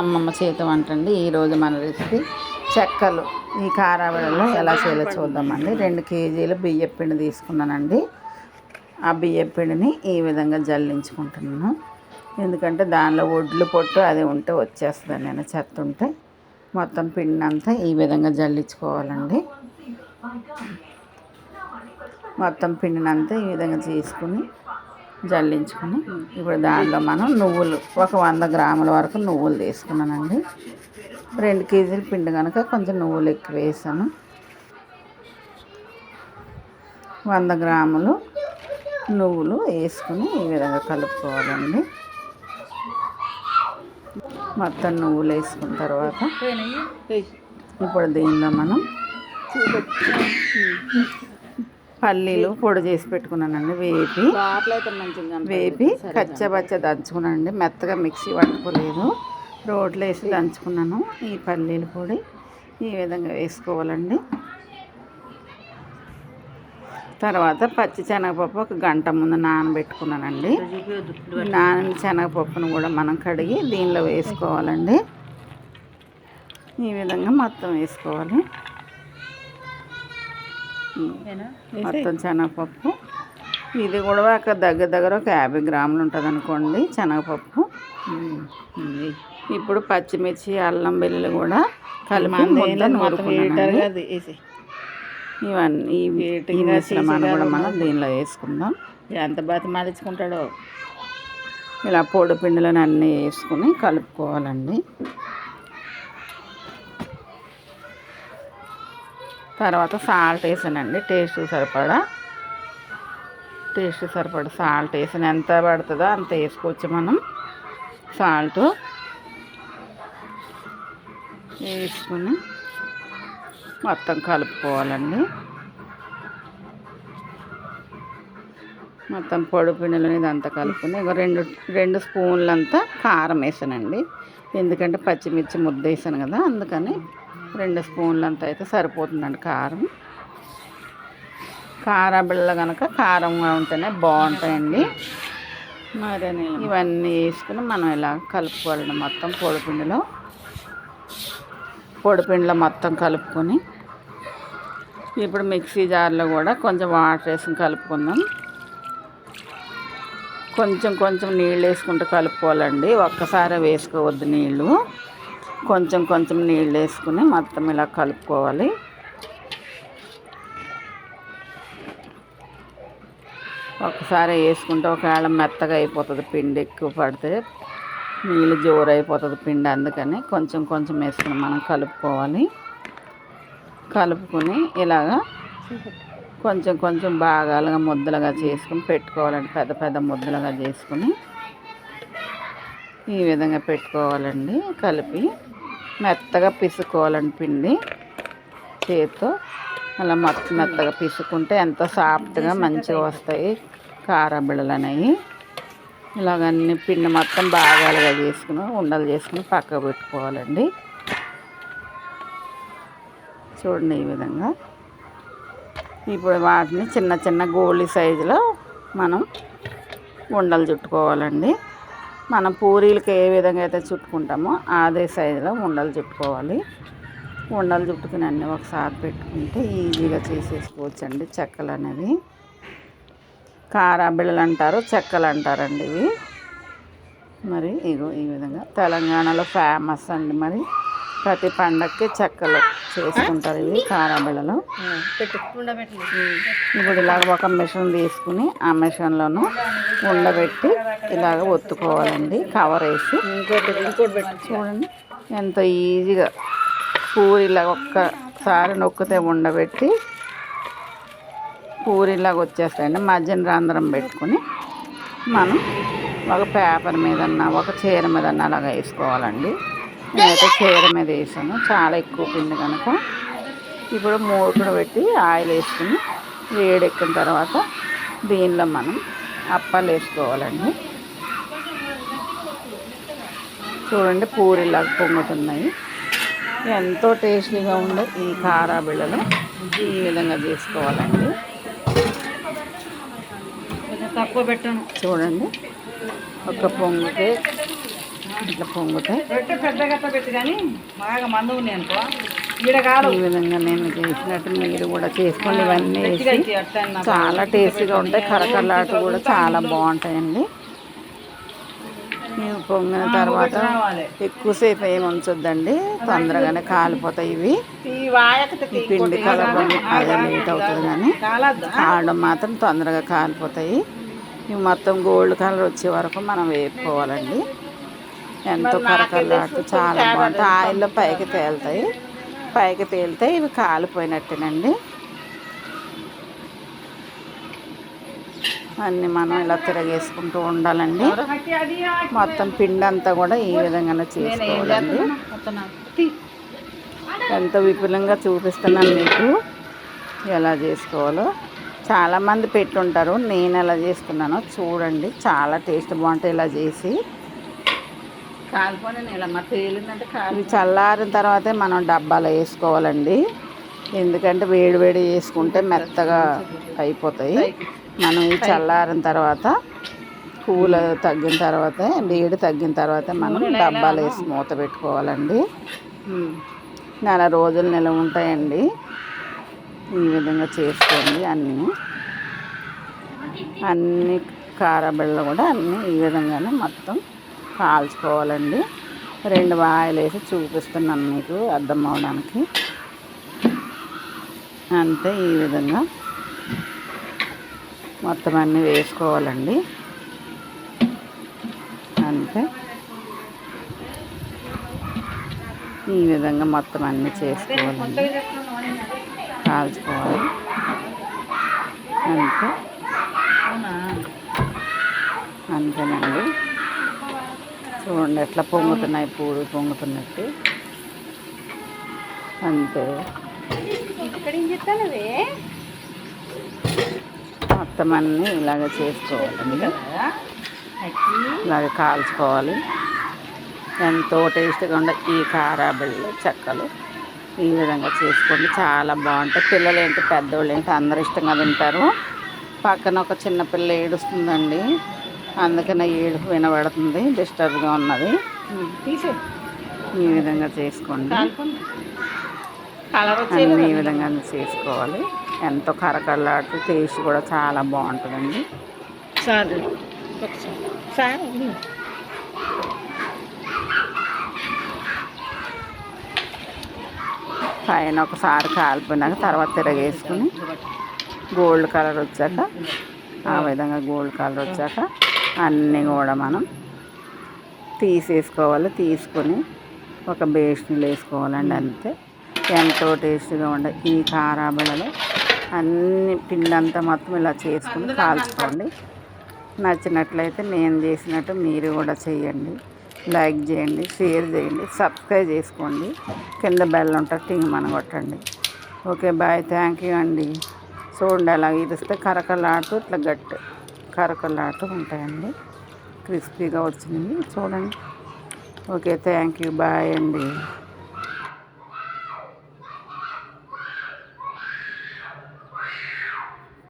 అమ్మమ్మ చేతి వంట అండి. ఈరోజు మన రెసిపీ చెక్కలు. ఈ కారావడలో ఎలా చేయాలో చూద్దామండి. రెండు కేజీలు బియ్యం పిండి తీసుకున్నానండి. ఆ బియ్యం పిండిని ఈ విధంగా జల్లించుకుంటున్నాను. ఎందుకంటే దానిలో ఒడ్లు పొట్టు అది ఉంటే వచ్చేస్తుంది. నేను చెత్త ఉంటే మొత్తం పిండిని అంతా ఈ విధంగా జల్లించుకోవాలండి. మొత్తం పిండిని అంతా ఈ విధంగా తీసుకుని జల్లించుకుని ఇప్పుడు దానిలో మనం నువ్వులు ఒక వంద గ్రాముల వరకు నువ్వులు తీసుకున్నానండి. రెండు కేజీల పిండి కనుక కొంచెం నువ్వులు ఎక్కువ వేసాను. వంద గ్రాములు నువ్వులు వేసుకుని ఈ విధంగా కలుపుకోవాలండి. మొత్తం నువ్వులు వేసుకున్న తర్వాత ఇప్పుడు దీనిలో మనం పల్లీలు పొడి చేసి పెట్టుకున్నానండి వేపి. వేపి కచ్చబచ్చ దంచుకున్నానండి. మెత్తగా మిక్సీ పట్టుకోలేదు. రోట్లో వేసి దంచుకున్నాను ఈ పల్లీల పొడి. ఈ విధంగా వేసుకోవాలండి. తర్వాత పచ్చి శనగపప్పు ఒక గంట ముందు నానబెట్టుకున్నానండి. నానిన శనగపప్పును కూడా మనం కడిగి దీనిలో వేసుకోవాలండి. ఈ విధంగా మొత్తం వేసుకోవాలి. మొత్తం శనగపప్పు. ఇది కూడా ఒక దగ్గర దగ్గర ఒక యాభై గ్రాములు ఉంటుంది అనుకోండి శనగపప్పు. ఇప్పుడు పచ్చిమిర్చి అల్లం వెల్లుల్లి కూడా కలిపి. ఇవన్నీ మిశ్రమాన్ని కూడా మనం దీనిలో వేసుకుందాం. ఎంత బాత మాలించుకుంటాడో ఇలా పొడి పిండిలను అన్నీ వేసుకుని కలుపుకోవాలండి. తర్వాత సాల్ట్ వేసానండి. టేస్ట్ సరిపడా? టేస్ట్ సరిపడా సాల్ట్ వేసిన. ఎంత పడుతుందో అంత వేసుకోవచ్చు మనం. సాల్ట్ వేసుకుని మొత్తం కలుపుకోవాలండి. మొత్తం పొడి పిండిలో ఇదంతా కలుపుకుని ఒక రెండు రెండు స్పూన్లంతా కారం వేసానండి. ఎందుకంటే పచ్చిమిర్చి ముద్ద వేసాను కదా అందుకని రెండు స్పూన్లంతా అయితే సరిపోతుందండి కారం. కార బిళ్ళ కనుక కారంగా ఉంటేనే బాగుంటాయండి. మరి ఇవన్నీ వేసుకుని మనం ఇలా కలుపుకోవాలండి మొత్తం పొడిపిండిలో. పొడిపిండిలో మొత్తం కలుపుకొని ఇప్పుడు మిక్సీ జార్లో కూడా కొంచెం వాటర్ వేసుకుని కలుపుకుందాం. కొంచెం కొంచెం నీళ్ళు వేసుకుంటూ కలుపుకోవాలండి. ఒక్కసారి వేసుకోవద్దు నీళ్ళు. కొంచెం కొంచెం నీళ్ళు వేసుకుని మొత్తం ఇలా కలుపుకోవాలి. ఒకసారి వేసుకుంటే ఒకవేళ మెత్తగా అయిపోతుంది పిండి ఎక్కువ పడితే నీళ్ళు జోరు అయిపోతుంది పిండి అందుకని కొంచెం కొంచెం వేసుకుని మనం కలుపుకోవాలి. కలుపుకొని ఇలాగా కొంచెం కొంచెం భాగాలుగా ముద్దలుగా చేసుకుని పెట్టుకోవాలంటే పెద్ద పెద్ద ముద్దలుగా చేసుకుని. ఈ విధంగా పెట్టుకోవాలండి. కలిపి మెత్తగా పిసుకోవాలండి పిండి. చేతితో అలా మొత్తం మెత్తగా పిసుకుంటే ఎంతో సాఫ్ట్గా మంచిగా వస్తాయి కారబిళ్ళలు అనేవి ఇలాగన్ని పిండి మొత్తం భాగాలుగా చేసుకుని ఉండలు చేసుకుని పక్కకు పెట్టుకోవాలండి. చూడండి ఈ విధంగా. ఇప్పుడు వాటిని చిన్న చిన్న గోళీ సైజులో మనం ఉండలు చుట్టుకోవాలండి. మనం పూరీలకి ఏ విధంగా అయితే చుట్టుకుంటామో అదే సైజులో ఉండలు చుట్టుకోవాలి ఉండలు చుట్టుకుని అన్నీ ఒకసారి పెట్టుకుంటే ఈజీగా చేసేసుకోవచ్చు అండి చెక్కలు అనేవి. కారాబిళ్ళలు అంటారు చెక్కలు అంటారండి ఇవి. మరి ఇగో ఈ విధంగా తెలంగాణలో ఫేమస్ అండి మరి. ప్రతి పండక్కి చెక్కలు చేసుకుంటారు ఇవి కారాబిళ్ళలు ఇప్పుడు ఇలాగ ఒక మిషన్ తీసుకుని ఆ మిషన్లోను ఉండబెట్టి ఇలాగ ఒత్తుకోవాలండి కవర్ వేసి. చూడండి ఎంత ఈజీగా పూరిలాగా ఒక్కసారి నొక్కితే ఉండబెట్టి పూరిలాగా వచ్చేస్తాయండి. మధ్యన రంధ్రం పెట్టుకుని మనం ఒక పేపర్ మీదన్నా ఒక చీర మీదన్నా అలాగా వేసుకోవాలండి. నేనైతే చీర మీద వేసాను. చాలా ఎక్కువ పిండి కనుక. ఇప్పుడు మూకుడు పెట్టి ఆయిల్ వేసుకుని వేడెక్కిన తర్వాత దీనిలో మనం అప్పాలు వేసుకోవాలండి. చూడండి పూరిలాగా పొంగుతున్నాయి. ఎంతో టేస్టీగా ఉండే ఈ కారా బిళ్ళలు ఈ విధంగా చేసుకోవాలండి. కొంచెం తక్కువ పెట్టాను. చూడండి. ఒక పొంగుకి ఇట్లా పొంగితే? రొట్టె పెద్ద గట్ట పెట్టి కానీ బాగా మందు ఉంది అనుకో. ఈడ కాదు. ఈ విధంగా నేను చేసినట్టు మీరు కూడా చేసుకోండి ఇవన్నీ. చాలా టేస్టీగా ఉంటాయి కరకరలాట కూడా చాలా బాగుంటాయండి. ఇవి పొంగిన తర్వాత ఎక్కువసేపు ఏమి ఉంచొద్దండి తొందరగానే కాలిపోతాయి ఇవి. పిండి కలపడం అదే లేట్ అవుతుంది కానీ కాలడం మాత్రం తొందరగా కాలిపోతాయి. ఇవి మొత్తం గోల్డ్ కలర్ వచ్చే వరకు మనం వేపుకోవాలండి. ఎంతో కరకరలాడుతూ చాలా బాగుంటాయి. ఆయిల్లో పైకి తేలుతాయి. పైకి తేలితే ఇవి కాలిపోయినట్టేనండి. అన్నీ మనం ఇలా తిరగేసుకుంటూ ఉండాలండి. మొత్తం పిండి అంతా కూడా ఈ విధంగానే చేసుకోవాలండి. ఎంతో విపులంగా చూపిస్తున్నాను మీకు. ఎలా చేసుకోవాలో. చాలామంది పెట్టుంటారు నేను ఎలా చేసుకున్నానో చూడండి చాలా టేస్ట్ బాగుంటాయి ఇలా చేసి. కాలిపోయిన తేలిందంటే కాలి. చల్లారిన తర్వాతే మనం డబ్బాలో వేసుకోవాలండి. ఎందుకంటే వేడి వేడి చేసుకుంటే మెత్తగా అయిపోతాయి. మనం ఈ చల్లారిన తర్వాత కూల తగ్గిన తర్వాత వేడి తగ్గిన తర్వాత మనం డబ్బాలో వేసి మూత పెట్టుకోవాలండి. నెల రోజులు నెల ఉంటాయండి. ఈ విధంగా చేసుకోండి అన్నీ. అన్ని కారబెళ్ళ కూడా అన్నీ ఈ విధంగానే మొత్తం కాల్చుకోవాలండి. రెండు వాయిలు వేసి చూపిస్తున్నాను మీకు అర్థం అవడానికి. అంతే ఈ విధంగా మొత్తం అన్నీ వేసుకోవాలండి. అంతే. ఈ విధంగా మొత్తం అన్నీ చేసుకోవాలండి. కాల్చుకోవాలి. అంతే. అంతేనండి. చూడండి ఎట్లా పొంగుతున్నాయి పూలు పొంగుతున్నట్టు. అంతే. మొత్తం అన్నీ ఇలాగ చేసుకోవాలండి ఇలాగ కాల్చుకోవాలి. ఎంతో టేస్ట్గా ఉండే ఈ కారాబెళ్ళు చెక్కలు. ఈ విధంగా చేసుకోండి. చాలా బాగుంటాయి. పిల్లలు ఏంటి పెద్దోళ్ళు ఏంటి అందరు ఇష్టంగా తింటారు. పక్కన ఒక చిన్న పిల్ల ఏడుస్తుందండి. అందుకనే ఏడుపు వినబడుతుంది డిస్టర్బ్గా ఉన్నది. ఈ విధంగా చేసుకోండి. అన్నీ ఈ విధంగా చేసుకోవాలి. ఎంతో కరకరలాడుతూ టేస్ట్ కూడా చాలా బాగుంటుందండి. సార్ సార్ పైన ఒకసారి కాలిపోయినాక తర్వాత తిరగేసుకుని గోల్డ్ కలర్ వచ్చాక ఆ విధంగా గోల్డ్ కలర్ వచ్చాక అన్నీ కూడా మనం తీసేసుకోవాలి తీసుకొని ఒక బేషన్లో వేసుకోవాలండి అంతే. ఎంతో టేస్ట్గా ఉండే ఈ కారాబలలో అన్ని పిండి అంతా మొత్తం ఇలా చేసుకుని కాల్చుకోండి. నచ్చినట్లయితే నేను చేసినట్టు మీరు కూడా చేయండి. లైక్ చేయండి షేర్ చేయండి సబ్స్క్రైబ్ చేసుకోండి. కింద బెల్ ఉంటుంది టింగ్ మన కొట్టండి ఓకే బాయ్. థ్యాంక్ యూ అండి. చూడండి అలా ఇరిస్తే కరకలాడుతూ ఇట్లా గట్టి. కరకలాడుతూ ఉంటాయండి. క్రిస్పీగా వచ్చినవి చూడండి. ఓకే థ్యాంక్ యూ బాయ్ అండి.